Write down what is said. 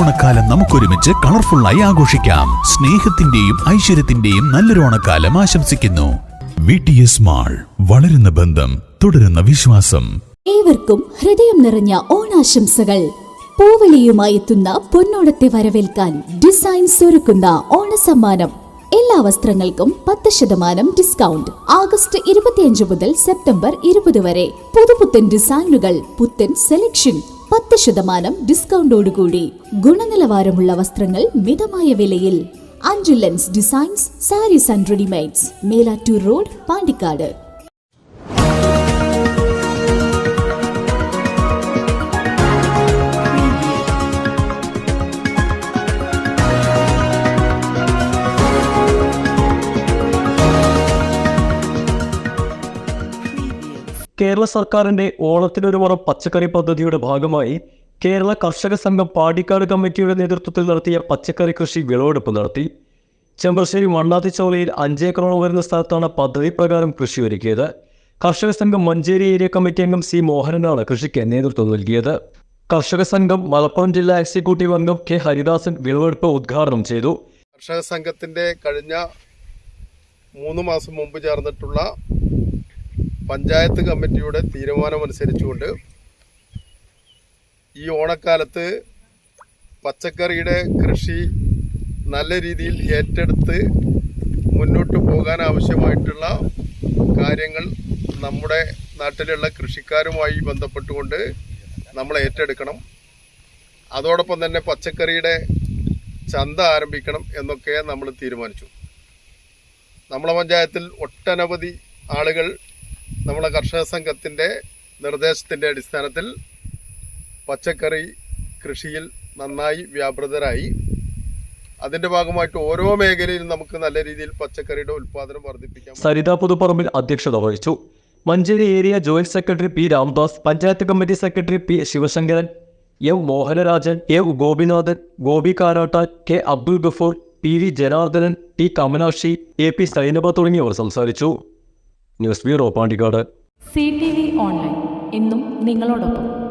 ഓണക്കാലം നമുക്കൊരുമിച്ച് കളർഫുള്ളായി ആഘോഷിക്കാം. സ്നേഹത്തിന്റെയും ഐശ്വര്യത്തിന്റെയും നല്ലൊരു ഓണക്കാലം ആശംസിക്കുന്നു. മാൾ വളരുന്ന ബന്ധം തുടരുന്ന വിശ്വാസം. ഏവർക്കും ഹൃദയം നിറഞ്ഞ ഓണാശംസകൾ. പൂവളിയുമായി എത്തുന്ന പൊന്നോണത്തെ വരവേൽക്കാൻ ഡിസൈൻസ് ഒരുക്കുന്ന ഓണസമ്മാനം. എല്ലാ വസ്ത്രങ്ങൾക്കും പത്ത് ശതമാനം ഡിസ്കൗണ്ട്. ആഗസ്റ്റ് ഇരുപത്തിയഞ്ച് മുതൽ സെപ്റ്റംബർ ഇരുപത് വരെ. പുതുപുത്തൻ ഡിസൈനുകൾ പുത്തൻ സെലക്ഷൻ പത്ത് ശതമാനം ഡിസ്കൗണ്ടോടുകൂടി ഗുണനിലവാരമുള്ള വസ്ത്രങ്ങൾ മിതമായ വിലയിൽ അഞ്ചു lens designs saris and readymades Melattur road Pandikkad. Kerala സർക്കാരിന്റെ ഓണത്തിനൊരു പുറം പച്ചക്കറി പദ്ധതിയുടെ ഭാഗമായി കേരള കർഷക സംഘം പാടിക്കാട് കമ്മിറ്റിയുടെ നേതൃത്വത്തിൽ നടത്തിയ പച്ചക്കറി കൃഷി വിളവെടുപ്പ് നടത്തി. ചെമ്പശ്ശേരി വണ്ണാത്തിച്ചോലയിൽ അഞ്ചേക്കറോളം വരുന്ന സ്ഥലത്താണ് പദ്ധതി പ്രകാരം കൃഷി ഒരുക്കിയത്. കർഷക സംഘം മഞ്ചേരി ഏരിയ കമ്മിറ്റി അംഗം സി മോഹനനാണ് കൃഷിക്ക് നേതൃത്വം നൽകിയത്. കർഷക സംഘം മലപ്പുറം ജില്ലാ എക്സിക്യൂട്ടീവ് അംഗം കെ ഹരിദാസൻ വിളവെടുപ്പ് ഉദ്ഘാടനം ചെയ്തു. കർഷക സംഘത്തിന്റെ കഴിഞ്ഞ മൂന്ന് മാസം മുമ്പ് ചേർന്നിട്ടുള്ള പഞ്ചായത്ത് കമ്മിറ്റിയുടെ തീരുമാനമനുസരിച്ചുകൊണ്ട് ഈ ഓണക്കാലത്ത് പച്ചക്കറിയുടെ കൃഷി നല്ല രീതിയിൽ ഏറ്റെടുത്ത് മുന്നോട്ട് പോകാൻ ആവശ്യമായിട്ടുള്ള കാര്യങ്ങൾ നമ്മുടെ നാട്ടിലുള്ള കൃഷിക്കാരുമായി ബന്ധപ്പെട്ടുകൊണ്ട് നമ്മൾ ഏറ്റെടുക്കണം. അതോടൊപ്പം തന്നെ പച്ചക്കറിയുടെ ചന്ത ആരംഭിക്കണം എന്നൊക്കെ നമ്മൾ തീരുമാനിച്ചു. നമ്മളെ പഞ്ചായത്തിൽ ഒട്ടനവധി ആളുകൾ നമ്മളെ കർഷക സംഘത്തിന്റെ നിർദ്ദേശത്തിന്റെ അടിസ്ഥാനത്തിൽ പച്ചക്കറി കൃഷിയിൽ നന്നായി വ്യാപൃതരായി. അതിന്റെ ഭാഗമായിട്ട് ഓരോ മേഖലയിലും നമുക്ക് നല്ല രീതിയിൽ പച്ചക്കറിയുടെ ഉൽപ്പാദനം വർദ്ധിപ്പിക്കാം സരിത പുതുപ്പറമ്പിൽ അധ്യക്ഷത വഹിച്ചു. Manjeri area joint secretary P Ramdas panchayat committee secretary P Sivasankaran M Mohanarajan A Gopinathan Gopi Karattan K Abdul Gafoor P V Janardhanan T Kamanakshi A P Sainaba തുടങ്ങിയവർ സംസാരിച്ചു. News bureau Pandikkad. C T V online. ഇന്നും നിങ്ങളോടൊപ്പം.